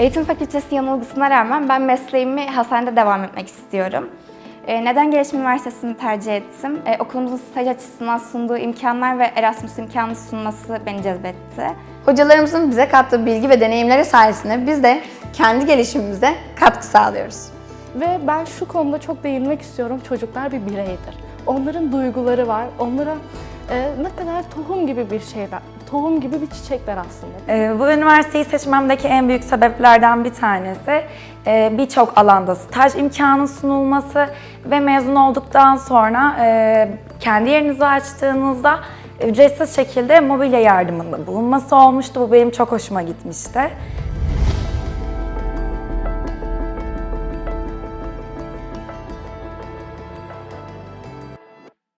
Eğitim fakültesi yanılgısına rağmen ben mesleğimi hastanede devam etmek istiyorum. Ee, Neden Gelişim Üniversitesi'ni tercih ettim? Ee, Okulumuzun staj açısından sunduğu imkanlar ve Erasmus imkanı sunması beni cezbetti. Hocalarımızın bize kattığı bilgi ve deneyimleri sayesinde biz de kendi gelişimimize katkı sağlıyoruz. Ve ben şu konuda çok değinmek istiyorum. Çocuklar bir bireydir. Onların duyguları var. Onlara e, ne kadar tohum gibi bir şeyler, tohum gibi bir çiçekler aslında. Ee, Bu üniversiteyi seçmemdeki en büyük sebeplerden bir tanesi e, birçok alanda staj imkanı sunulması ve mezun olduktan sonra e, kendi yerinizi açtığınızda ücretsiz şekilde mobilya yardımında bulunması olmuştu. Bu benim çok hoşuma gitmişti.